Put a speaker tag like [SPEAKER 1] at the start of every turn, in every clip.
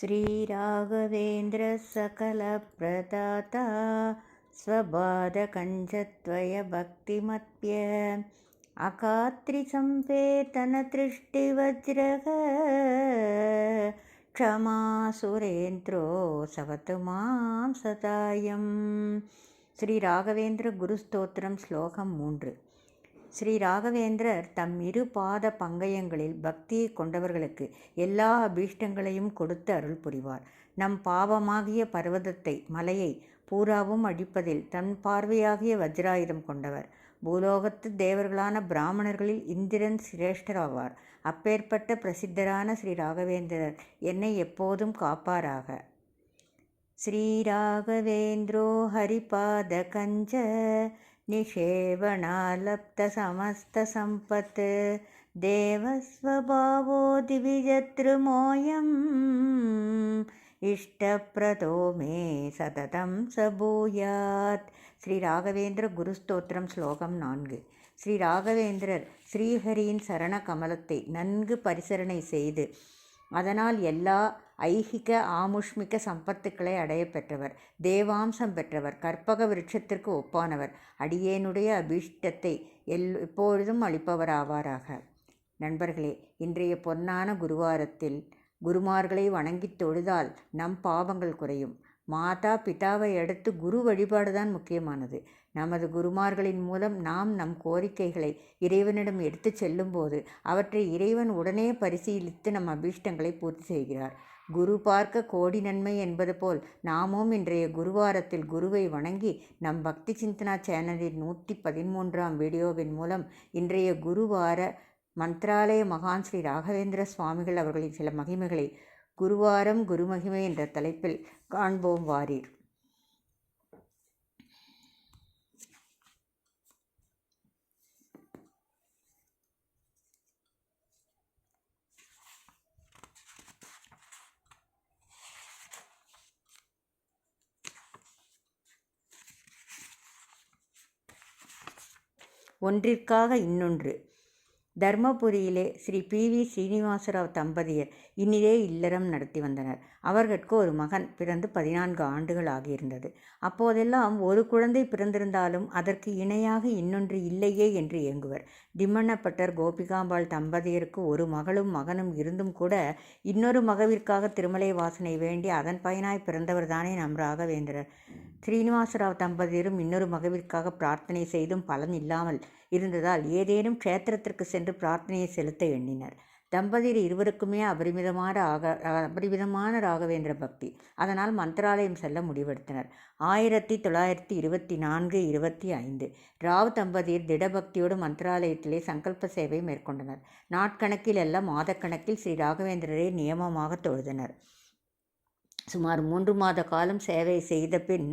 [SPEAKER 1] श्रीराघवेन्द्रसकलप्रदाता स्वबाधकञ्जत्वयभक्तिमप्य अकात्रिसम्पेतनतृष्टिवज्रः क्षमा सुरेन्द्रो सवतु मां सतायं श्रीराघवेन्द्रगुरुस्तोत्रं श्लोकं मून् ஸ்ரீ ராகவேந்திரர் தம் இரு பாத பங்கயங்களில் பக்தியை கொண்டவர்களுக்கு எல்லா அபீஷ்டங்களையும் கொடுத்து அருள் புரிவார். நம் பாவமாகிய பர்வதத்தை மலையை பூராவும் அடிப்பதில் தன் பார்வையாகிய வஜ்ராயுதம் கொண்டவர். பூலோகத்து தேவர்களான பிராமணர்களில் இந்திரன் சிரேஷ்டராவார். அப்பேற்பட்ட பிரசித்தரான ஸ்ரீ ராகவேந்திரர் என்னை எப்போதும் காப்பாராக. ஸ்ரீராகவேந்திரோ ஹரிபாத கஞ்ச निषेवणालब्धसमस्तसम्पत् देवस्वभावो दिविजतृमोऽयम् इष्टप्रदो मे सततं स भूयात् ஸ்ரீ ராகவேந்திர குருஸ்தோத்திரம் ஸ்லோகம் நான்கு ஸ்ரீ ராகவேந்திரர் ஸ்ரீஹரியின் சரண கமலத்தை நன்கு பரிசரணை செய்து அதனால் எல்லா ஐகிக ஆமுஷ்மிக சம்பத்துக்களை அடைய பெற்றவர் தேவாம்சம் பெற்றவர் கற்பக விருட்சத்திற்கு ஒப்பானவர். அடியேனுடைய அபீஷ்டத்தை எல் எப்பொழுதும் அளிப்பவராவாராக. நண்பர்களே இன்றைய பொன்னான குருவாரத்தில் குருமார்களை வணங்கித் தொழுதால் நம் பாவங்கள் குறையும். மாதா பிதாவை அடுத்து குரு வழிபாடுதான் முக்கியமானது. நமது குருமார்களின் மூலம் நாம் நம் கோரிக்கைகளை இறைவனிடம் எடுத்துச் செல்லும்போது அவற்றை இறைவன் உடனே பரிசீலித்து நம் அபீஷ்டங்களை பூர்த்தி செய்கிறார். குரு பார்க்க கோடி நன்மை என்பது போல் நாமும் இன்றைய குருவாரத்தில் குருவை வணங்கி நம் பக்தி சிந்தனா சேனலின் நூற்றி பதிமூன்றாம் வீடியோவின் மூலம் இன்றைய குருவார மந்த்ராலய மகான் ஸ்ரீ ராகவேந்திர சுவாமிகள் அவர்களின் சில மகிமைகளை குருவாரம் குருமகிமை என்ற தலைப்பில் காண்போம் வாரீர். ஒன்றிற்காக இன்னொன்று. தர்மபுரியிலே ஸ்ரீ பி. வி. ஸ்ரீனிவாசராவ் தம்பதியர் இனிதே இல்லறம் நடத்தி வந்தனர். அவர்களுக்கு ஒரு மகன் பிறந்து பதினான்கு ஆண்டுகள் ஆகியிருந்தது. அப்போதெல்லாம் ஒரு குழந்தை பிறந்திருந்தாலும் அதற்கு இணையாக இன்னொன்று இல்லையே என்று இயங்குவர் திம்மண்ணப்பட்டர் கோபிகாம்பாள் தம்பதியருக்கு ஒரு மகளும் மகனும் இருந்தும் கூட இன்னொரு மகவிற்காக திருமலை வாசனை வேண்டி அதன் பயனாய் பிறந்தவர்தானே நம் ராகவேந்திரர். ஸ்ரீனிவாசராவ் தம்பதியரும் இன்னொரு மகவிற்காக பிரார்த்தனை செய்தும் பலன் இல்லாமல் இருந்ததால் ஏதேனும் க்ஷேத்திரத்திற்கு சென்று பிரார்த்தனையை செலுத்த எண்ணினர். தம்பதியர் இருவருக்குமே அபரிமிதமான ஆக அபரிமிதமான ராகவேந்திர பக்தி. அதனால் மந்திராலயம் செல்ல முடிவெடுத்தனர். ஆயிரத்தி தொள்ளாயிரத்தி இருபத்தி நான்கு இருபத்தி ஐந்து. ராவ் தம்பதியர் திடபக்தியோடு மந்திராலயத்திலே சங்கல்ப சேவை மேற்கொண்டனர். நாட்கணக்கில் அல்ல மாதக்கணக்கில் ஸ்ரீ ராகவேந்திரரை நியமமாக தொழுதனர். சுமார் மூன்று மாத காலம் சேவை செய்த பின்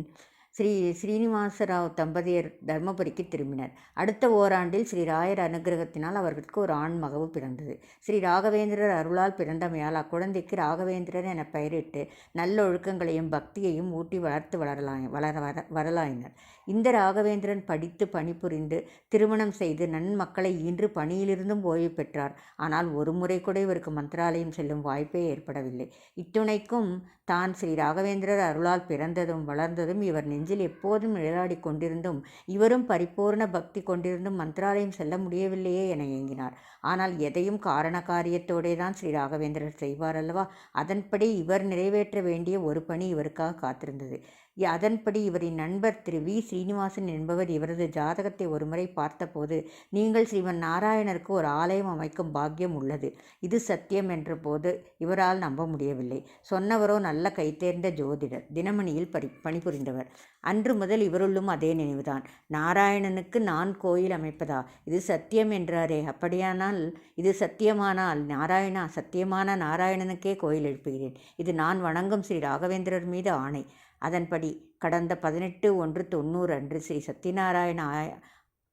[SPEAKER 1] ஸ்ரீ ஸ்ரீனிவாசராவ் தம்பதியர் தர்மபுரிக்கு திரும்பினர். அடுத்த ஓராண்டில் ஸ்ரீ ராயர் அனுகிரகத்தினால் அவர்களுக்கு ஒரு ஆண் மகவு பிறந்தது. ஸ்ரீ ராகவேந்திரர் அருளால் பிறந்தமையால் அக்குழந்தைக்கு ராகவேந்திரர் என பெயரிட்டு நல்லொழுக்கங்களையும் பக்தியையும் ஊட்டி வளர்த்து வளரலாய் வளர வர வரலாயினர். இந்த ராகவேந்திரன் படித்து பணிபுரிந்து திருமணம் செய்து நன்மக்களை ஈன்று பணியிலிருந்தும் ஓய்வு பெற்றார். ஆனால் ஒரு முறை கூட இவருக்கு மந்திராலயம் செல்லும் வாய்ப்பே ஏற்படவில்லை. இத்துணைக்கும் தான் ஸ்ரீ ராகவேந்திரர் அருளால் பிறந்ததும் வளர்ந்ததும் இவர் நெஞ்சில் எப்போதும் நிழலாடி கொண்டிருந்தும் இவரும் பரிபூர்ண பக்தி கொண்டிருந்தும் மந்திராலயம் செல்ல முடியவில்லையே என ஏங்கினார். ஆனால் எதையும் காரண காரியத்தோடே தான் ஸ்ரீ ராகவேந்திரர் செய்வார் அல்லவா? அதன்படி இவர் நிறைவேற்ற வேண்டிய ஒரு பணி இவருக்காக காத்திருந்தது. அதன்படி இவரின் நண்பர் திரு வி. ஸ்ரீனிவாசன் என்பவர் இவரது ஜாதகத்தை ஒருமுறை பார்த்தபோது நீங்கள் ஸ்ரீமன் நாராயணருக்கு ஒரு ஆலயம் அமைக்கும் பாக்கியம் உள்ளது. இது சத்தியம் என்ற போது இவரால் நம்ப முடியவில்லை. சொன்னவரோ நல்ல கைத்தேர்ந்த ஜோதிடர் தினமணியில் பரி பணிபுரிந்தவர். அன்று முதல் இவருள்ளும் அதே நினைவுதான். நாராயணனுக்கு நான் கோயில் அமைப்பதா? இது சத்தியம் என்றாரே. அப்படியானால் இது சத்தியமானால் நாராயணா? சத்தியமான நாராயணனுக்கே கோயில் எழுப்புகிறேன். இது நான் வணங்கும் ஸ்ரீ ராகவேந்திரர் மீது ஆணை. அதன்படி கடந்த பதினெட்டு ஒன்று தொண்ணூறு அன்று ஸ்ரீ சத்யநாராயண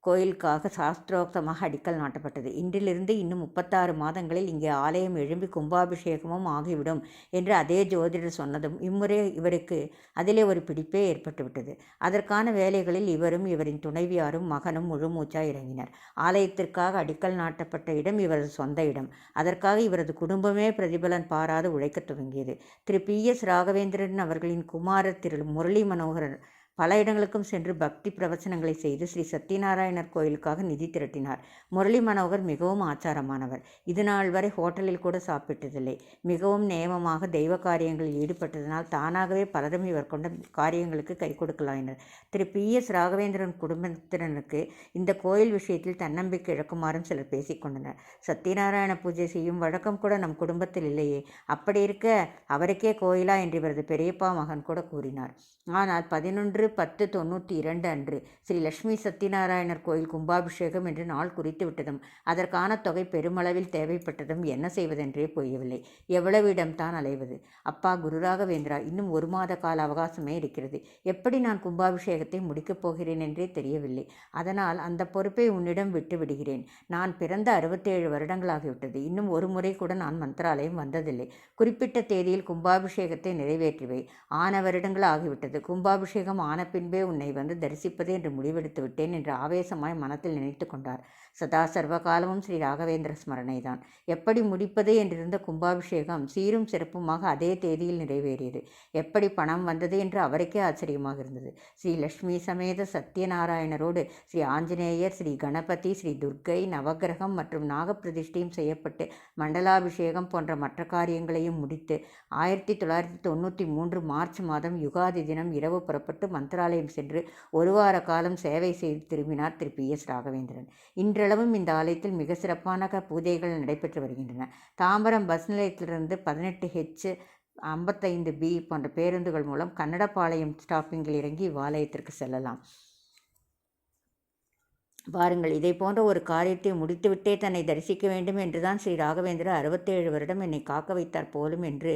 [SPEAKER 1] கோயிலுக்காக சாஸ்திரோக்தமாக அடிக்கல் நாட்டப்பட்டது. இன்றிலிருந்து இன்னும் முப்பத்தாறு மாதங்களில் இங்கே ஆலயம் எழும்பி கும்பாபிஷேகமும் ஆகிவிடும் என்று அதே ஜோதிடர் சொன்னதும் இம்முறை இவருக்கு அதிலே ஒரு பிடிப்பே ஏற்பட்டுவிட்டது. அதற்கான வேலைகளில் இவரும் இவரின் துணைவியாரும் மகனும் முழுமூச்சா இறங்கினர். ஆலயத்திற்காக அடிக்கல் நாட்டப்பட்ட இடம் இவரது சொந்த இடம். அதற்காக இவரது குடும்பமே பிரதிபலன் பாராது உழைக்கத் துவங்கியது. திரு பி எஸ் ராகவேந்திரன் அவர்களின் குமாரர் திரு முரளி மனோகரன் பல இடங்களுக்கும் சென்று பக்தி பிரவச்சனங்களை செய்து ஸ்ரீ சத்யநாராயணர் கோயிலுக்காக நிதி திரட்டினார். முரளி மனோகர் மிகவும் ஆச்சாரமானவர். இது நாள் வரை ஹோட்டலில் கூட சாப்பிட்டதில்லை. மிகவும் நேமமாக தெய்வ காரியங்களில் ஈடுபட்டதனால் தானாகவே பலரும் இவர் கொண்ட காரியங்களுக்கு கை கொடுக்கலாயினர். திரு. பி. எஸ். ராகவேந்திரன் குடும்பத்தினருக்கு இந்த கோயில் விஷயத்தில் தன்னம்பிக்கை இழக்குமாறும் சிலர் பேசிக்கொண்டனர் சத்யநாராயண பூஜை செய்யும் வழக்கம் கூட நம் குடும்பத்தில் இல்லையே. அப்படி இருக்க அவருக்கே கோயிலா என்று இவரது பெரியப்பா மகன் கூட கூறினார். ஆனால் பதினொன்று பத்து தொண்ணூற்றி இரண்டு அன்று ஸ்ரீ லட்சுமி சத்யநாராயணர் கோயில் கும்பாபிஷேகம் என்று நாள் குறித்து விட்டதும் அதற்கான தொகை பெருமளவில் தேவைப்பட்டதும் என்ன செய்வதென்றே புரியவில்லை. எவ்வளவு இடம்தான் அலைவது? அப்பா குருராகவேந்திரா இன்னும் ஒரு மாத கால அவகாசமே இருக்கிறது. எப்படி நான் கும்பாபிஷேகத்தை முடிக்கப் போகிறேன் என்றே தெரியவில்லை. அதனால் அந்த பொறுப்பை உன்னிடம் விட்டு விடுகிறேன். நான் பிறந்த அறுபத்தேழு வருடங்களாகிவிட்டது. இன்னும் ஒரு முறை கூட நான் மந்திராலயம் வந்ததில்லை. குறிப்பிட்ட தேதியில் கும்பாபிஷேகத்தை நிறைவேற்றுவேன். ஆன வருடங்கள் ஆகிவிட்டது கும்பாபிஷேகம் ஆன பின்பே உன்னை வந்து தரிசிப்பது என்று முடிவெடுத்து விட்டேன் என்று ஆவேசமாய் மனத்தில் நினைத்து கொண்டார். சதா சர்வகாலமும் ஸ்ரீ ராகவேந்திர ஸ்மரணைதான். எப்படி முடிப்பது என்றிருந்த கும்பாபிஷேகம் சீரும் சிறப்புமாக அதே தேதியில் நிறைவேறியது. எப்படி பணம் வந்தது என்று அவருக்கே ஆச்சரியமாக இருந்தது. ஸ்ரீ லட்சுமி சமேத சத்யநாராயணரோடு ஸ்ரீ ஆஞ்சநேயர் ஸ்ரீ கணபதி ஸ்ரீ துர்க்கை நவகிரகம் மற்றும் நாகப்பிரதிஷ்டையும் செய்யப்பட்டு மண்டலாபிஷேகம் போன்ற மற்ற காரியங்களையும் முடித்து ஆயிரத்தி தொள்ளாயிரத்தி தொண்ணூற்றி மூன்று மார்ச் மாதம் யுகாதி தினம் இரவு புறப்பட்டு மந்திராலயம் சென்று ஒரு வார காலம் சேவை செய்து திரும்பினார் திரு பி எஸ் ராகவேந்திரன். இன்றளவும் இந்த ஆலயத்தில் மிக சிறப்பான பூஜைகள் நடைபெற்று வருகின்றன. தாம்பரம் பஸ் நிலையத்திலிருந்து பதினெட்டு ஹெச் ஐம்பத்தைந்து பி போன்ற பேருந்துகள் மூலம் கன்னடப்பாளையம் ஸ்டாப்பிங்கில் இறங்கி இவ்வாலயத்திற்கு செல்லலாம். பாருங்கள் இதை போன்ற ஒரு காரியத்தை முடித்துவிட்டே தன்னை தரிசிக்க வேண்டும் என்றுதான் ஸ்ரீ ராகவேந்திரர் அறுபத்தேழு வருடம் என்னை காக்க வைத்தார் போலும் என்று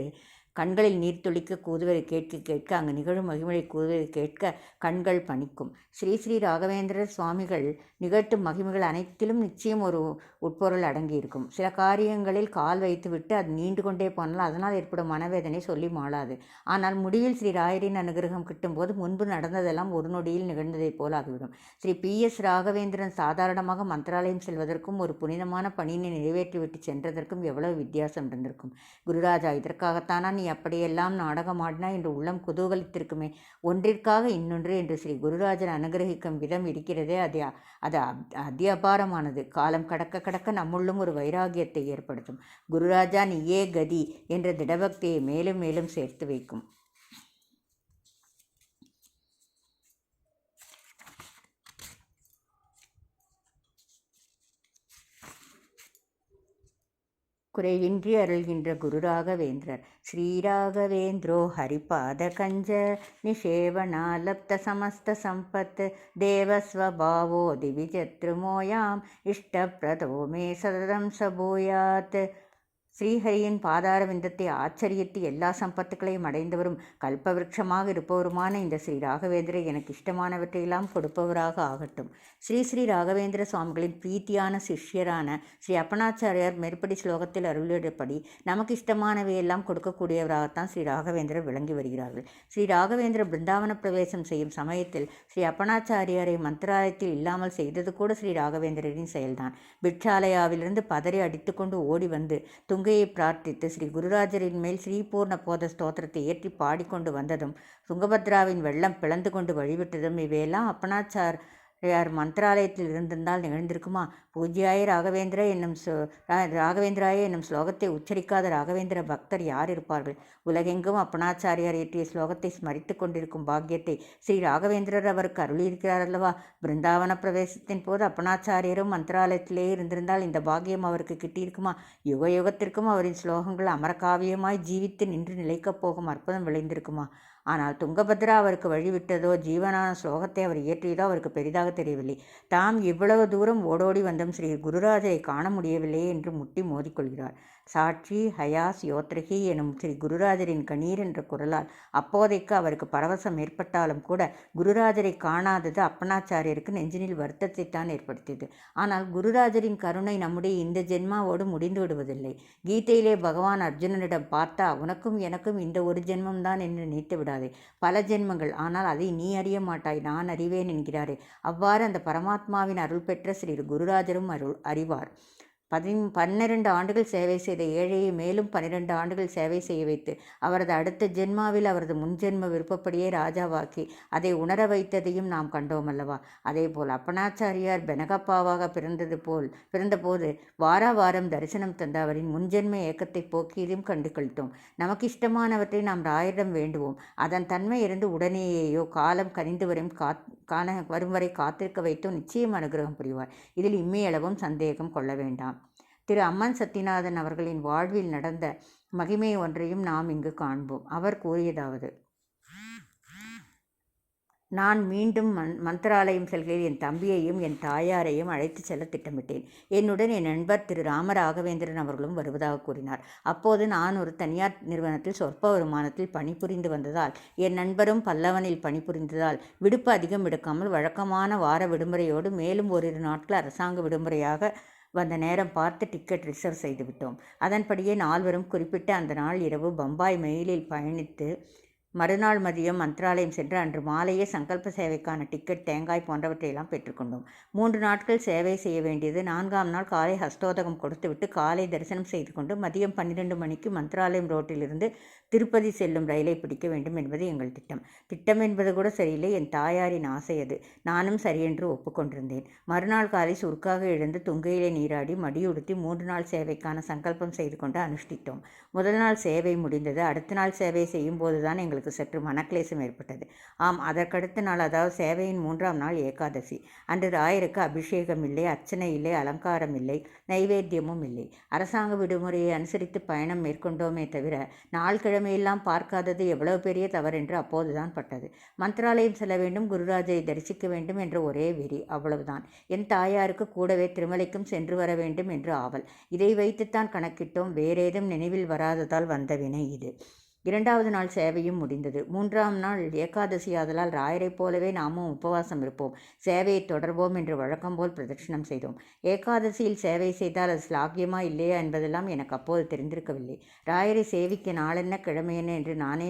[SPEAKER 1] கண்களில் நீர் துளிக்க கூதுவதை கேட்க கேட்க அங்கு நிகழும் மகிமையை கூதுவரை கேட்க கண்கள் பணிக்கும். ஸ்ரீ ஸ்ரீ ராகவேந்திர சுவாமிகள் நிகழ்த்தும் மகிமைகள் அனைத்திலும் நிச்சயம் ஒரு உட்பொருள் அடங்கியிருக்கும். சில காரியங்களில் கால் வைத்துவிட்டு அது நீண்டு கொண்டே போனால் அதனால் ஏற்படும் மனவேதனை சொல்லி மாளாது. ஆனால் முடிவில் ஸ்ரீ ராயரின் அனுகிரகம் கிட்டும்போது முன்பு நடந்ததெல்லாம் ஒரு நொடியில் நிகழ்ந்ததைப் போல் ஆகிவிடும். ஸ்ரீ பி எஸ் ராகவேந்திரன் சாதாரணமாக மந்திராலயம் செல்வதற்கும் ஒரு புனிதமான பணியினை நிறைவேற்றிவிட்டு சென்றதற்கும் எவ்வளவு வித்தியாசம் இருந்திருக்கும். குருராஜா இதற்காகத்தானா நீ அப்படியெல்லாம் நாடகம் ஆடினா என்று உள்ளம் குதூகலித்திருக்குமே. ஒன்றிற்காக இன்னொன்று என்று ஸ்ரீ குருராஜன் அனுகிரகிக்கும் விதம் இருக்கிறதே அது அது அத்தியபாரமானது. காலம் கடக்க கடக்க நம்முள்ளும் ஒரு வைராகியத்தை ஏற்படுத்தும். குருராஜா நீயே கதி என்ற திடபக்தியை மேலும் மேலும் சேர்த்து வைக்கும். குறைவின்றி அருள்கின்ற குருராகவேந்திரர். ஸ்ரீராகவேந்திரோ ஹரிபாத கஞ்ச நிஷேவனாலப்த சமஸ்த சம்பத் தேவஸ்வபாவோ திவிஜத்ருமோயாம் இஷ்டப்பிரதோ மே சததம் சபூயாத். ஸ்ரீஹரியின் பாதாரவிந்தத்தை ஆச்சரியத்து எல்லா சம்பத்துக்களையும் அடைந்தவரும் கல்பவிருட்சமாக இருப்பவருமான இந்த ஸ்ரீ ராகவேந்திர எனக்கு இஷ்டமானவற்றையெல்லாம் கொடுப்பவராக ஆகட்டும். ஸ்ரீ ஸ்ரீ ராகவேந்திர சுவாமிகளின் பிரீத்தியான சிஷ்யரான ஸ்ரீ அப்பனாச்சாரியார் மேற்படி ஸ்லோகத்தில் அருளியபடி நமக்கு இஷ்டமானவையெல்லாம் கொடுக்கக்கூடியவராகத்தான் ஸ்ரீ ராகவேந்திரர் விளங்கி வருகிறார்கள். ஸ்ரீ ராகவேந்திர பிருந்தாவன பிரவேசம் செய்யும் சமயத்தில் ஸ்ரீ அப்பனாச்சாரியாரை மந்திராலயத்தில் இல்லாமல் செய்தது கூட ஸ்ரீ ராகவேந்திரரின் செயல்தான். பிட்சாலயாவிலிருந்து பதறி அடித்துக்கொண்டு ஓடி வந்து துங்க துர்கையை பிரார்த்தித்து ஸ்ரீ குருராஜரின் மேல் ஸ்ரீபூர்ண போத ஸ்தோத்திரத்தை ஏற்றி பாடிக்கொண்டு வந்ததும் சுங்கபத்ராவின் வெள்ளம் பிளந்து கொண்டு வழிவிட்டதும் இவையெல்லாம் அப்பனாச்சார் யார் மந்திராலயத்தில் இருந்திருந்தால் நிகழ்ந்திருக்குமா? பூஜ்யாய ராகவேந்திர என்னும் ராகவேந்திராய என்னும் ஸ்லோகத்தை உச்சரிக்காத ராகவேந்திர பக்தர் யார் இருப்பார்கள்? உலகெங்கும் அப்பனாச்சாரியார் இயற்றிய ஸ்லோகத்தை ஸ்மரித்து கொண்டிருக்கும் பாக்கியத்தை ஸ்ரீ ராகவேந்திரர் அவருக்கு அருளியிருக்கிறார் அல்லவா? பிருந்தாவன பிரவேசத்தின் போது அப்பனாச்சாரியரும் மந்திராலயத்திலே இருந்திருந்தால் இந்த பாக்கியம் அவருக்கு கிட்டியிருக்குமா? யுக யுகத்திற்கும் அவரின் ஸ்லோகங்கள் அமரகாவியமாய் ஜீவித்து நின்று நிலைக்கப் போகும் அற்புதம் விளைந்திருக்குமா? ஆனால் துங்கபத்ரா அவருக்கு வழிவிட்டதோ ஜீவனான ஸ்லோகத்தை அவர் இயற்றியதோ அவருக்கு பெரிதாக தெரியவில்லை. தாம் இவ்வளவு தூரம் ஓடோடி வந்தும் ஸ்ரீ குருராஜரை காண முடியவில்லையே என்று முட்டி மோதிக்கொள்கிறார் சாட்சி ஹயாஸ் யோத்ரகி எனும் ஸ்ரீ குருராஜரின் கணீர் என்ற குரலால் அப்போதைக்கு அவருக்கு பரவசம் ஏற்பட்டாலும் கூட குருராஜரை காணாதது அப்பனாச்சாரியருக்கு நெஞ்சினில் வருத்தத்தை தான் ஏற்படுத்தியது. ஆனால் குருராஜரின் கருணை நம்முடைய இந்த ஜென்மாவோடு முடிந்து விடுவதில்லை. கீதையிலே பகவான் அர்ஜுனனிடம் பார்த்தா உனக்கும் எனக்கும் இந்த ஒரு ஜென்மம் தான் என்று நினைத்து விடாதே. பல ஜென்மங்கள். ஆனால் அதை நீ அறிய மாட்டாய். நான் அறிவேன் என்கிறாரே. அவ்வாறு அந்த பரமாத்மாவின் அருள் பெற்ற ஸ்ரீ குருராஜரும் அருள் அறிவார். பதி பன்னிரண்டு ஆண்டுகள் சேவை செய்த ஏழையை மேலும் பன்னிரண்டு ஆண்டுகள் சேவை செய்ய வைத்து அவரது அடுத்த ஜென்மாவில் அவரது முன்ஜென்ம விருப்பப்படியே ராஜாவாக்கி அதை உணர வைத்ததையும் நாம் கண்டோம் அல்லவா? அதே போல் அப்பனாச்சாரியார் பெனகப்பாவாக பிறந்தது போல் பிறந்தபோது வாரா வாரம் தரிசனம் தந்த அவரின் முன்ஜென்ம ஏக்கத்தை போக்கியதையும் கண்டு கழித்தோம் நமக்கு இஷ்டமானவற்றை நாம் ராயரிடம் வேண்டுவோம். அதன் தன்மை இருந்து உடனேயேயோ காலம் கனிந்து வரும் காத் காண வரும் வரை காத்திருக்க வைத்தும் நிச்சயம் அனுகிரகம் புரிவார் இதில் இம்மையளவும் சந்தேகம் கொள்ள வேண்டாம். திரு அம்மன் சத்தியநாதன் அவர்களின் வாழ்வில் நடந்த மகிமை ஒன்றையும் நாம் இங்கு காண்போம். அவர் கூறியதாவது நான் மீண்டும் மன் மந்திராலயம் செல்கையில் என் தம்பியையும் என் தாயாரையும் அழைத்துச் செல்ல திட்டமிட்டேன். என்னுடன் என் நண்பர் திரு ராமராகவேந்திரன் அவர்களும் வருவதாக கூறினார். அப்போது நான் ஒரு தனியார் நிறுவனத்தில் சொற்ப வருமானத்தில் பணிபுரிந்து வந்ததால் என் நண்பரும் பல்லவனில் பணிபுரிந்ததால் விடுப்பு அதிகம் எடுக்காமல் வழக்கமான வார விடுமுறையோடு மேலும் ஓரிரு நாட்கள் அரசாங்க விடுமுறையாக வந்த நேரம் பார்த்து டிக்கெட் ரிசர்வ் செய்துவிட்டோம். அதன்படியே நால்வரும் குறிப்பிட்ட அந்த நாள் இரவு பம்பாய் மெயிலில் பயணித்து மறுநாள் மதியம் மந்த்ராலயம் சென்று அன்று மாலையே சங்கல்ப சேவைக்கான டிக்கெட் தேங்காய் போன்றவற்றையெல்லாம் பெற்றுக்கொண்டோம் மூன்று நாட்கள் சேவை செய்ய வேண்டியது. நான்காம் நாள் காலை ஹஸ்தோதகம் கொடுத்துவிட்டு காலை தரிசனம் செய்து கொண்டு மதியம் பன்னிரெண்டு மணிக்கு மந்த்ராலயம் ரோட்டிலிருந்து திருப்பதி செல்லும் ரயிலை பிடிக்க வேண்டும் என்பது எங்கள் திட்டம். திட்டம் என்பது கூட சரியில்லை. என் தாயாரின் ஆசை அது. நானும் சரியென்று ஒப்புக்கொண்டிருந்தேன். மறுநாள் காலை சுருக்காக எழுந்து துங்கையிலே நீராடி மடியுடுத்தி மூன்று நாள் சேவைக்கான சங்கல்பம் செய்து கொண்டு அனுஷ்டித்தோம். முதல் நாள் சேவை முடிந்தது. அடுத்த நாள் சேவை செய்யும் போதுதான் எங்களுக்கு சற்று மனக்லேசம் ஏற்பட்டது. ஆம் அதற்கடுத்த நாள் அதாவது சேவையின் மூன்றாம் நாள் ஏகாதசி. அன்று ராயருக்கு அபிஷேகம் இல்லை அர்ச்சனை இல்லை அலங்காரம் இல்லை நைவேத்தியமும் இல்லை. அரசாங்க விடுமுறையை அனுசரித்து பயணம் மேற்கொண்டோமே தவிர நாள் கிழமையெல்லாம் பார்க்காதது எவ்வளவு பெரிய தவறென்று அப்போதுதான் பட்டது. மந்திராலயம் செல்ல வேண்டும் குருராஜை தரிசிக்க வேண்டும் என்ற ஒரே வெறி அவ்வளவுதான். என் தாயாருக்கு கூடவே திருமலைக்கும் சென்று வர வேண்டும் என்று ஆவல். இதை வைத்துத்தான் கணக்கிட்டோம் வேறேதும் நினைவில் வராததால் வந்த வினை இது. இரண்டாவது நாள் சேவையும் முடிந்தது. மூன்றாம் நாள் ஏகாதசி ஆதலால் ராயரைப் போலவே நாமும் உபவாசம் இருப்போம். சேவையை தொடர்வோம் என்று வழக்கம் போல் பிரதட்சணம் செய்தோம். ஏகாதசியில் சேவை செய்தால் அது ஸ்லாகியமா இல்லையா என்பதெல்லாம் எனக்கு அப்போது தெரிந்திருக்கவில்லை. ராயரை சேவிக்க நாளென்ன கிழமையென்ன என்று நானே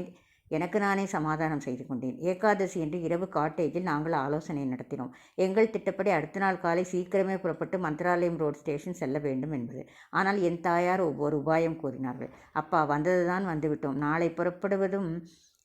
[SPEAKER 1] எனக்கு நானே சமாதானம் செய்து கொண்டேன். ஏகாதசி என்று இரவு காட்டேஜில் நாங்கள் ஆலோசனை நடத்தினோம். எங்கள் திட்டப்படி அடுத்த நாள் காலை சீக்கிரமே புறப்பட்டு மந்திராலயம் ரோட் ஸ்டேஷன் செல்ல வேண்டும் என்பது. ஆனால் என் தாயார் ஒவ்வொரு உபாயம் கூறினார்கள். அப்பா வந்ததுதான் வந்துவிட்டோம் நாளை புறப்படுவதும்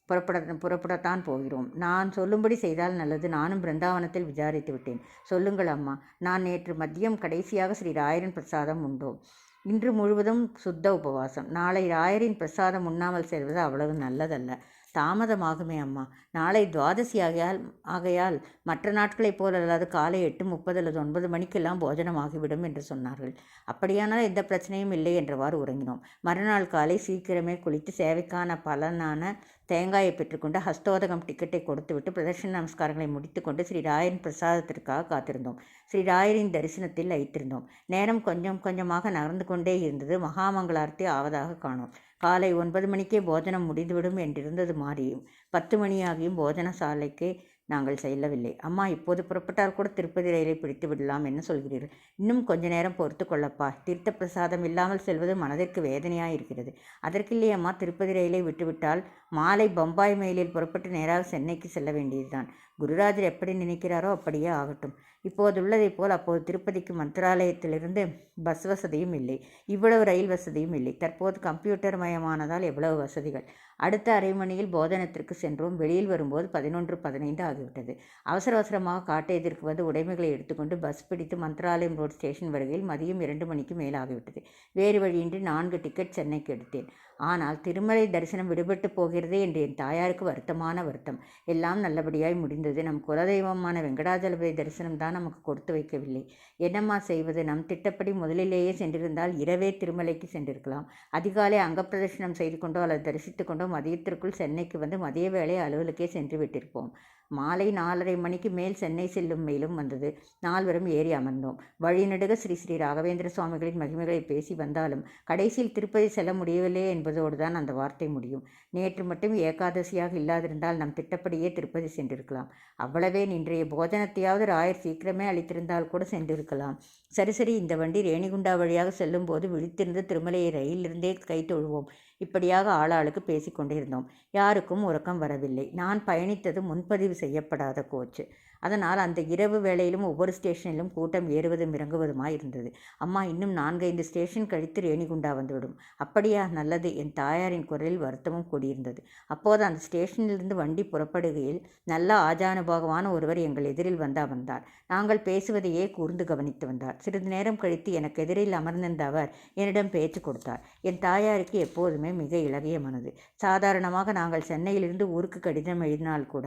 [SPEAKER 1] புறப்பட புறப்படத்தான் போகிறோம். நான் சொல்லும்படி செய்தால் நல்லது. நானும் பிருந்தாவனத்தில் விசாரித்து விட்டேன். சொல்லுங்கள் அம்மா. நான் நேற்று மதியம் கடைசியாக ஸ்ரீ ராயரன் பிரசாதம் உண்டோம். இன்று முழுவதும் சுத்த உபவாசம். நாளை ராயரின் பிரசாதம் உண்ணாமல் செல்வது அவ்வளவு நல்லதல்ல. தாமதமாகுமே அம்மா. நாளை துவாதசி ஆகையால் ஆகையால் மற்ற நாட்களைப் போல் அல்லாது காலை எட்டு முப்பது அல்லது ஒன்பது மணிக்கெல்லாம் போஜனம் ஆகிவிடும் என்று சொன்னார்கள். அப்படியானால் எந்த பிரச்சனையும் இல்லை என்றவாறு உறங்கினோம். மறுநாள் காலை சீக்கிரமே குளித்து சேவைக்கான பலனான தேங்காயை பெற்றுக்கொண்டு ஹஸ்தோதகம் டிக்கெட்டை கொடுத்துவிட்டு பிரதர்ஷன நமஸ்காரங்களை முடித்துக்கொண்டு ஸ்ரீ ராயரின் பிரசாதத்திற்காக காத்திருந்தோம். ஸ்ரீ ராயரின் தரிசனத்தில் வைத்திருந்தோம் நேரம் கொஞ்சம் கொஞ்சமாக நகர்ந்து கொண்டே இருந்தது. மகாமங்களார்த்தி ஆவதாக காணோம். காலை ஒன்பது மணிக்கே போஜனம் முடிந்துவிடும் என்றிருந்தது மாறியும் பத்து மணியாகியும் போஜன சாலைக்கு நாங்கள் செல்லவில்லை. அம்மா இப்போது புறப்பட்டால் கூட திருப்பதி ரயிலை பிடித்து விடலாம் என்ன சொல்கிறீர்கள்? இன்னும் கொஞ்ச நேரம் பொறுத்து கொள்ளப்பா. தீர்த்த பிரசாதம் இல்லாமல் செல்வது மனதிற்கு வேதனையாக இருக்கிறது அதற்கில்லையே அம்மா திருப்பதி ரயிலை விட்டுவிட்டால் மாலை பம்பாய் மெயிலில் புறப்பட்டு நேராக சென்னைக்கு செல்ல வேண்டியதுதான். குருராஜர் எப்படி நினைக்கிறாரோ அப்படியே ஆகட்டும். இப்போது உள்ளதைப் போல் அப்போது திருப்பதிக்கு மந்திராலயத்திலிருந்து பஸ் வசதியும் இல்லை. இவ்வளவு ரயில் வசதியும் இல்லை. தற்போது கம்ப்யூட்டர் மயமானதால் எவ்வளவு வசதிகள்? அடுத்த அரை மணியில் போதனத்திற்கு சென்றோம். வெளியில் வரும்போது பதினொன்று பதினைந்து ஆகிவிட்டது. அவசர அவசரமாக காட்டேஜிற்கு வந்து உடைமைகளை எடுத்துக்கொண்டு பஸ் பிடித்து மந்திராலயம் ரோட் ஸ்டேஷன் வருகையில் மதியம் இரண்டு மணிக்கு மேலாகிவிட்டது வேறு வழியின்றி நான்கு டிக்கெட் சென்னைக்கு எடுத்தேன். ஆனால் திருமலை தரிசனம் விடுபட்டு போகிறதே என்று என் தாயாருக்கு வருத்தமான வருத்தம். எல்லாம் நல்லபடியாய் முடிந்தது. நம் குலதெய்வமான வெங்கடாஜலபதி தரிசனம் தான் நமக்கு கொடுத்து வைக்கவில்லை. என்னம்மா செய்வது? நம் திட்டப்படி முதலிலேயே சென்றிருந்தால் இரவே திருமலைக்கு சென்றிருக்கலாம். அதிகாலை அங்கப்பிரதர்ஷனம் செய்து கொண்டோ அல்லது தரிசித்து கொண்டோ மதியத்திற்குள் சென்னைக்கு வந்து மதிய வேலை அலுவலுக்கே சென்று விட்டிருப்போம். மாலை நாலரை மணிக்கு மேல் சென்னை செல்லும் மேலும் வந்தது. நால்வரும் ஏறி அமர்ந்தோம். வழிநடுக ஸ்ரீ ஸ்ரீ ராகவேந்திர சுவாமிகளின் மகிமைகளை பேசி வந்தாலும் கடைசியில் திருப்பதி செல்ல முடியவில்லை என்பதோடு தான் அந்த வார்த்தை முடியும். நேற்று மட்டும் ஏகாதசியாக இல்லாதிருந்தால் நம் திட்டப்படியே திருப்பதி சென்றிருக்கலாம். அவ்வளவே இன்றைய போஜனத்தையாவது ராயர் சீக்கிரமே அளித்திருந்தால் கூட சென்றிருக்கலாம். சரி சரி இந்த வண்டி ரேணிகுண்டா வழியாக செல்லும்போது விழித்திருந்து திருமலையை ரயிலிருந்தே கை தொழுவோம். இப்படியாக ஆளாளுக்கு பேசிக்கொண்டிருந்தோம். யாருக்கும் உறக்கம் வரவில்லை. நான் பயணித்தது முன்பதிவு செய்யப்படாத கோச்சு. அதனால் அந்த இரவு வேளையிலும் ஒவ்வொரு ஸ்டேஷனிலும் கூட்டம் ஏறுவதும் இறங்குவதுமாய் இருந்தது. அம்மா இன்னும் நான்கைந்து ஸ்டேஷன் கழித்து ரேணிகுண்டா வந்துவிடும். அப்படியா? நல்லது. என் தாயாரின் குரலில் வருத்தமும் கூடியிருந்தது. அப்போது அந்த ஸ்டேஷனிலிருந்து வண்டி புறப்படுகையில் நல்ல ஆஜானுபாகமான ஒருவர் எங்கள் எதிரில் வந்தா வந்தார். நாங்கள் பேசுவதையே கூர்ந்து கவனித்து வந்தார். சிறிது நேரம் கழித்து எனக்கு எதிரில் அமர்ந்திருந்த அவர் என்னிடம் பேச்சு கொடுத்தார். என் தாயாருக்கு எப்போதுமே மிக இலகிய மனது. சாதாரணமாக நாங்கள் சென்னையிலிருந்து ஊருக்கு கடிதம் எழுதினால் கூட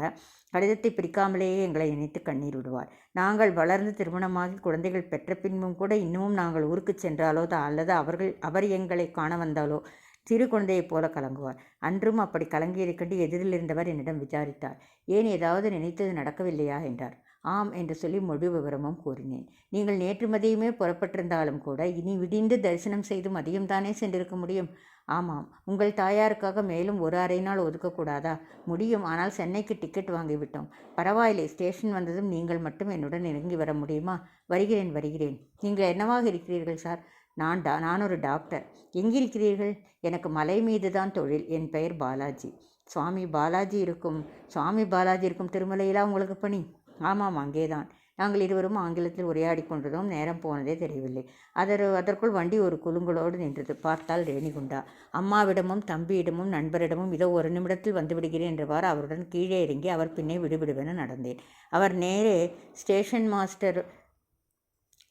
[SPEAKER 1] கடிதத்தை பிரிக்காமலேயே எங்களை நினைத்து கண்ணீர் விடுவார். நாங்கள் வளர்ந்து திருமணமாகி குழந்தைகள் பெற்ற பின்பும் கூட இன்னமும் நாங்கள் ஊருக்கு சென்றாலோ அல்லது அவர்கள் அவர் எங்களை காண வந்தாலோ சிறு குழந்தையைப் போல கலங்குவார். அன்றும் அப்படி கலங்கியதைக் கண்டு எதிரில் இருந்தவர் என்னிடம் விசாரித்தார். ஏன் ஏதாவது நினைத்தது நடக்கவில்லையா? என்றார். ஆம் என்று சொல்லி மொழி விவரமும் கூறினேன். நீங்கள் நேற்று மதியமே புறப்பட்டிருந்தாலும் கூட இனி விடிந்து தரிசனம் செய்து மதியம் தானே சென்றிருக்க முடியும்? ஆமாம். உங்கள் தாயாருக்காக மேலும் ஒரு அரை நாள் ஒதுக்கக்கூடாதா? முடியும். ஆனால் சென்னைக்கு டிக்கெட் வாங்கிவிட்டோம். பரவாயில்லை. ஸ்டேஷன் வந்ததும் நீங்கள் மட்டும் என்னுடன் இறங்கி வர முடியுமா? வருகிறேன் வருகிறேன். நீங்கள் என்னவாக இருக்கிறீர்கள் சார்? நான் டா நான் ஒரு டாக்டர். எங்கிருக்கிறீர்கள்? எனக்கு மலை மீது தான் தொழில். என் பெயர் பாலாஜி. சுவாமி பாலாஜி இருக்கும். சுவாமி பாலாஜி இருக்கும் திருமலையிலா உங்களுக்கு பணி? ஆமாம் அங்கேதான். நாங்கள் இருவரும் ஆங்கிலத்தில் உரையாடி கொண்டதும் நேரம் போனதே தெரியவில்லை. அதர் அதற்குள் வண்டி ஒரு குலுங்களோடு நின்றது. பார்த்தால் ரேணிகுண்டா. அம்மாவிடமும் தம்பியிடமும் நண்பரிடமும் இதோ ஒரு நிமிடத்தில் வந்துவிடுகிறேன் என்றவாறு அவருடன் கீழே இறங்கி அவர் பின்னே விடுவிடுவென நடந்தேன். அவர் நேரே ஸ்டேஷன் மாஸ்டர்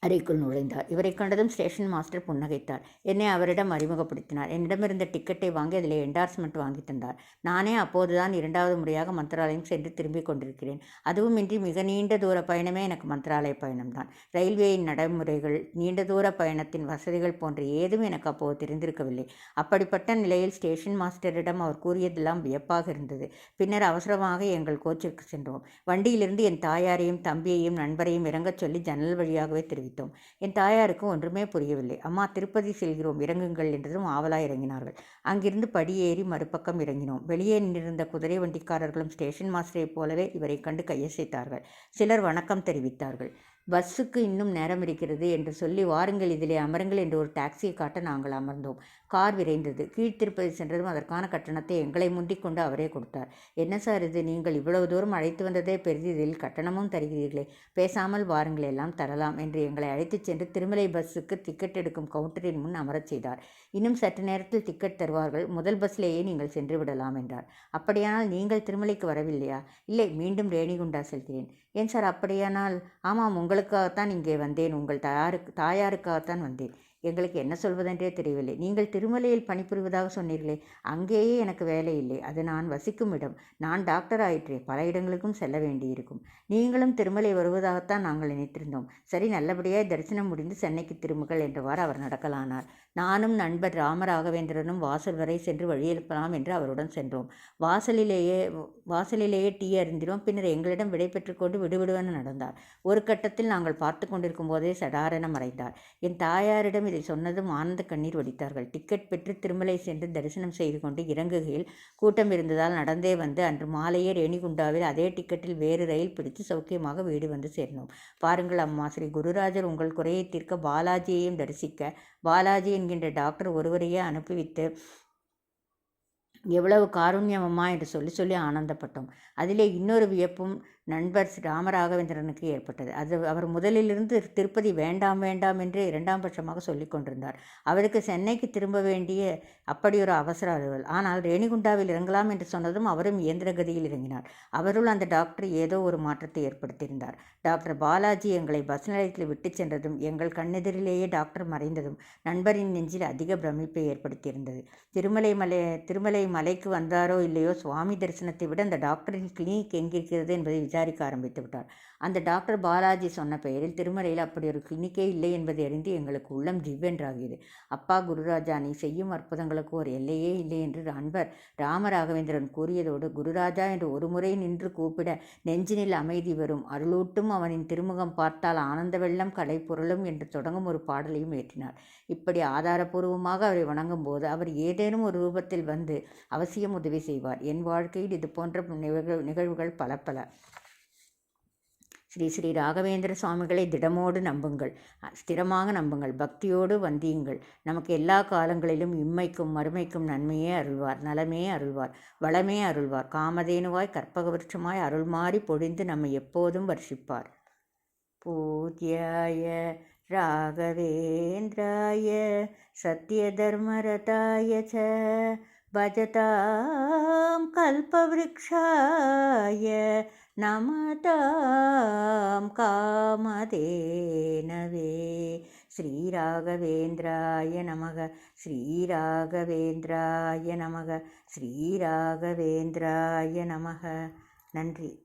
[SPEAKER 1] அறைக்குள் நுழைந்தார் இவரை கண்டதும் ஸ்டேஷன் மாஸ்டர் புன்னகைத்தார் என்னை அவரிடம் அறிமுகப்படுத்தினார். என்னிடமிருந்த டிக்கெட்டை வாங்கி அதில் என்டார்ஸ்மெண்ட் வாங்கி தந்தார். நானே அப்போதுதான் இரண்டாவது முறையாக மந்திராலயம் சென்று திரும்பிக் கொண்டிருக்கிறேன். அதுவும் இன்றி மிக நீண்ட தூர பயணமே எனக்கு மந்திராலய பயணம்தான். ரயில்வேயின் நடைமுறைகள் நீண்ட தூர பயணத்தின் வசதிகள் போன்ற ஏதும் எனக்கு அப்போது தெரிந்திருக்கவில்லை. அப்படிப்பட்ட நிலையில் ஸ்டேஷன் மாஸ்டரிடம் அவர் கூறியதெல்லாம் வியப்பாக இருந்தது. பின்னர் அவசரமாக எங்கள் கோச்சிற்கு சென்றோம். வண்டியிலிருந்து என் தாயாரையும் தம்பியையும் நண்பரையும் இறங்கச் சொல்லி ஜன்னல் வழியாகவே தெரிவித்தார். விட்டோம் என் தாயாருக்கு ஒன்றுமே புரியவில்லை. அம்மா திருப்பதி செல்கிறோம். இறங்குங்கள் என்றதும் ஆவலாய் இறங்கினார்கள். அங்கிருந்து படியேறி மறுபக்கம் இறங்கினோம். வெளியே நின்றிருந்த குதிரை வண்டிக்காரர்களும் ஸ்டேஷன் மாஸ்டரைப் போலவே இவரை கண்டு கையசைத்தார்கள். சிலர் வணக்கம் தெரிவித்தார்கள். பஸ்ஸுக்கு இன்னும் நேரம் இருக்கிறது என்று சொல்லி வாருங்கள் இதிலே அமருங்கள் என்று ஒரு டாக்ஸியை காட்ட நாங்கள் அமர்ந்தோம். கார் விரைந்தது. கீழ்த்திருப்பதி சென்றதும் அதற்கான கட்டணத்தை எங்களை முந்திக் கொண்டு அவரே கொடுத்தார். என்ன சார் இது? நீங்கள் இவ்வளவு தூரம் அழைத்து வந்ததே பெரிதில் கட்டணமும் தருகிறீர்களே. பேசாமல் வாருங்கள். எல்லாம் தரலாம் என்று எங்களை அழைத்துச் சென்று திருமலை பஸ்ஸுக்கு டிக்கெட் எடுக்கும் கவுண்டரின் முன் அமரச் செய்தார். இன்னும் சற்று நேரத்தில் டிக்கெட் தருவார்கள். முதல் பஸ்லேயே நீங்கள் சென்று விடலாம் என்றார். அப்படியானால் நீங்கள் திருமலைக்கு வரவில்லையா? இல்லை. மீண்டும் ரேணிகுண்டா செல்கிறேன். ஏன் சார் அப்படியானால்? ஆமாம் உங்களுக்காகத்தான் இங்கே வந்தேன். உங்கள் தாயாருக்கு தாயாருக்காகத்தான் வந்தேன். எங்களுக்கு என்ன சொல்வதென்றே தெரியவில்லை. நீங்கள் திருமலையில் பணிபுரிவதாக சொன்னீர்களே அங்கேயே எனக்கு வேலை இல்லை. அது நான் வசிக்கும் இடம். நான் டாக்டர் ஆயிற்றே பல இடங்களுக்கும் செல்ல வேண்டியிருக்கும். நீங்களும் திருமலை வருவதாகத்தான் நாங்கள் நினைத்திருந்தோம். சரி நல்லபடியாக தரிசனம் முடிந்து சென்னைக்கு திரும்புகள் என்றவாறு அவர் நடக்கலானார். நானும் நண்பர் ராமராகவேந்திரனும் வாசல் வரை சென்று வழியெழுப்பலாம் என்று அவருடன் சென்றோம். வாசலிலேயே வாசலிலேயே டீ அறிந்திரும் பின்னர் எங்களிடம் விடை பெற்றுக்கொண்டு விடுவிடுவென நடந்தார். ஒரு கட்டத்தில் நாங்கள் பார்த்து கொண்டிருக்கும் போதே சடாரென மறைந்தார். என் தாயாரிடம் இதை சொன்னதும் ஆனந்த கண்ணீர் வடித்தார்கள். டிக்கெட் பெற்று திருமலை சென்று தரிசனம் செய்து கொண்டு இறங்குகையில் கூட்டம் இருந்ததால் நடந்தே வந்து அன்று மாலையே ரேணிகுண்டாவில் அதே டிக்கெட்டில் வேறு ரயில் பிடித்து சௌக்கியமாக வீடு வந்து சேர்ந்தோம். பாருங்கள் அம்மா ஸ்ரீ குருராஜர் உங்கள் குறையை தீர்க்க பாலாஜியையும் தரிசிக்க. பாலாஜி என்கின்ற டாக்டர் ஒருவரையே அனுப்பிவிட்டு எவ்வளவு காருண்யமம்மா என்று சொல்லி சொல்லி ஆனந்தப்பட்டோம். அதிலே இன்னொரு வியப்பும் நண்பர் ராமராகவேந்திரனுக்கு ஏற்பட்டது. அது அவர் முதலிலிருந்து திருப்பதி வேண்டாம் வேண்டாம் என்று இரண்டாம் பட்சமாக சொல்லி கொண்டிருந்தார். அவருக்கு சென்னைக்கு திரும்ப வேண்டிய அப்படி ஒரு அவசர அலுவல். ஆனால் ரேணிகுண்டாவில் இறங்கலாம் என்று சொன்னதும் அவரும் இயந்திர கதியில் இறங்கினார். அவருள் அந்த டாக்டர் ஏதோ ஒரு மாற்றத்தை ஏற்படுத்தியிருந்தார். டாக்டர் பாலாஜி எங்களை பஸ் நிலையத்தில் விட்டு சென்றதும் எங்கள் கண்ணெதிரிலேயே டாக்டர் மறைந்ததும் நண்பரின் நெஞ்சில் அதிக பிரமிப்பை ஏற்படுத்தியிருந்தது. திருமலை மலை திருமலை மலைக்கு வந்தாரோ இல்லையோ சுவாமி தரிசனத்தை விட அந்த டாக்டரின் கிளினிக் எங்கிருக்கிறது என்பதை விசாரிக்க ஆரம்பித்து விட்டார். அந்த டாக்டர் பாலாஜி சொன்ன பெயரில் திருமலையில் அப்படி ஒரு கிளினிக்கே இல்லை என்பதை அறிந்து எங்களுக்கு உள்ளம் ஜிவ்வென்றாகியது. அப்பா குருராஜா நீ செய்யும் அற்புதங்களுக்கு ஒரு எல்லையே இல்லை என்று அன்பர் ராமராகவேந்திரன் கூறியதோடு குருராஜா என்று ஒரு முறை நின்று கூப்பிட நெஞ்சினில் அமைதி வரும் அருளூட்டும் அவனின் திருமுகம் பார்த்தால் ஆனந்த வெள்ளம் கலை புரளும் என்று தொடங்கும் ஒரு பாடலையும் ஏற்றினார். இப்படி ஆதாரபூர்வமாக அவரை வணங்கும் போது அவர் ஏதேனும் ஒரு ரூபத்தில் வந்து அவசியம் உதவி செய்வார். என் வாழ்க்கையில் இது போன்ற நிகழ்வு நிகழ்வுகள் பல பல ஸ்ரீ ஸ்ரீ ராகவேந்திர சுவாமிகளை திடமோடு நம்புங்கள் ஸ்திரமாக நம்புங்கள் பக்தியோடு வந்தியுங்கள் நமக்கு எல்லா காலங்களிலும் இம்மைக்கும் மறுமைக்கும் நன்மையே அருள்வார் நலமே அருள்வார் வளமே அருள்வார் காமதேனுவாய் கற்பக அருள் மாறி பொழிந்து நம்மை எப்போதும் வர்ஷிப்பார் பூஜ்யாய ராகவேந்திராய சத்யதர்மரதாய ச भजतां कल्पवृक्षाय நமதாம் காமதேனவே. ஸ்ரீராகவேந்திராய நமக ஸ்ரீராகவேந்திராய நமக ஸ்ரீராகவேந்திராய நமக. நன்றி.